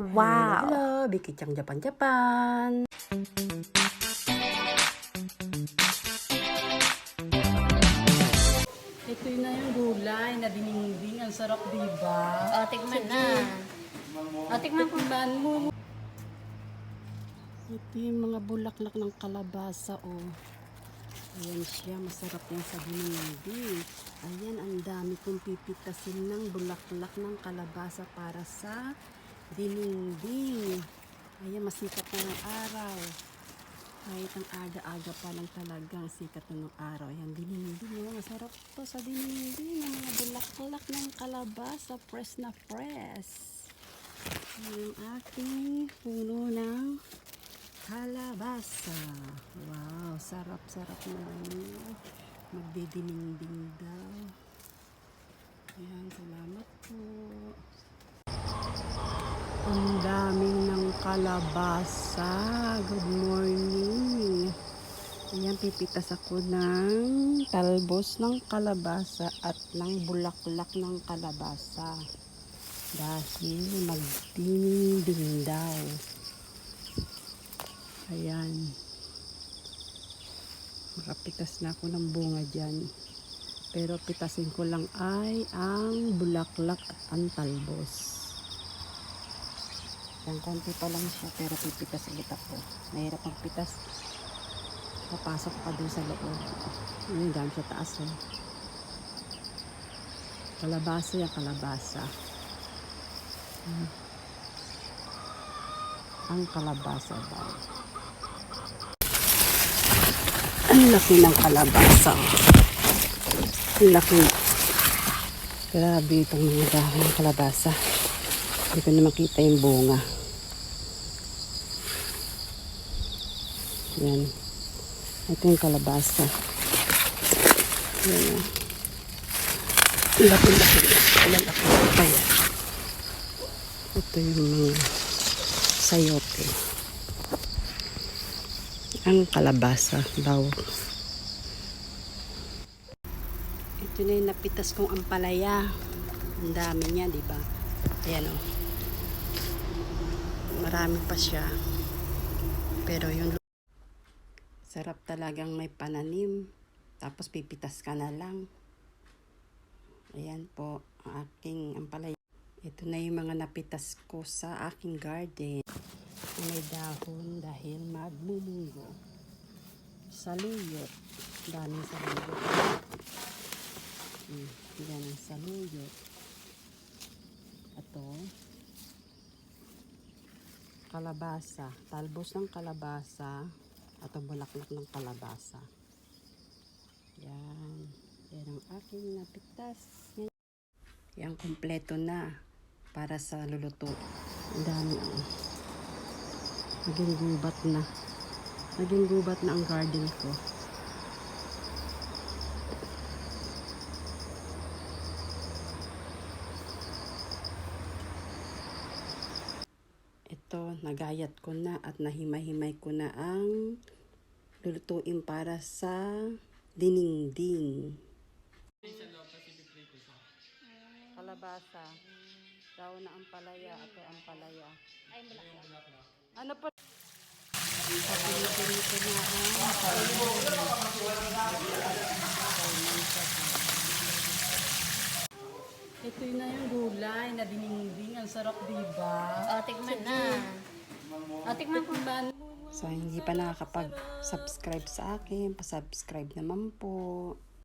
Wow. Hello, Vicky Chang Japan Japan. Ito na yung gulay na dininding. Ang sarap, diba? O, tikman na. O, tikman ko. Tikman mo. Ito yung mga bulaklak ng kalabasa, oh. Ayan siya, masarap yan sa dininding. Ayan, ang dami kong pipitasin ng bulaklak ng kalabasa para sa dininding. Ayan, masikat na ng araw. Kahit ang aga-aga pa lang talagang sikat na ng araw. Ayan, dininding. Oh, masarap to sa dininding. Ang mga bulaklak ng kalabasa, press na press. Ayan ang aking puno ng kalabasa. Wow, sarap-sarap na magdidininding daw. Ayan, salamat po. Ang daming ng kalabasa. Good morning. Ayan, pipitas ako ng talbos ng kalabasa at ng bulaklak ng kalabasa. Dahil magdinding daw. Ayan. Makapitas na ako ng bunga dyan. Pero pitasin ko lang ay ang bulaklak at ang talbos. Yan, konti pa lang siya pero pipitas ulit ako. Mahirap magpitas. Papasok pa dun sa loob. Yun, dami sa taas oh. Kalabasa yan, kalabasa. Hmm. Ang kalabasa daw. Ang laki ng kalabasa. Ang laki. Grabe itong mga dahon ng kalabasa. Hindi ko na makita yung bunga. Yan. Ito yung kalabasa. Yan laki-laki. Ang laki. Kaya. Ito yung mga sayote. Ang kalabasa daw. Ito na yung napitas kong ampalaya. Ang dami niya, di ba? Ayan o. Marami pa siya. Pero yung sarap talagang may pananim. Tapos pipitas ka na lang. Ayan po ang aking ampalaya. Ito na yung mga napitas ko sa aking garden. May dahon dahil magmumunggo. Saluyot. Daming saluyot. Hmm, yan ang saluyot. Ito. Kalabasa. Talbos ng kalabasa. At ang bulaklak ng kalabasa. Yan. Yan ang aking napitas. Yan, kompleto na para sa luluto. Ang dami oh. Naging gubat na. Naging gubat na ang garden ko. Ito, nagayat ko na at nahimay-himay ko na ang lulutuin para sa dininding. Kalabasa. Daw na ang palaya. Ito ang palaya. Ay, bulaklak. Ano pa? Papilitin ko na ang palaya. Ito na yung gulay na dininding. Ang sarap, diba? O, tikman tikman ko. So, hindi pa nakakapag-subscribe sa akin, pa-subscribe naman po.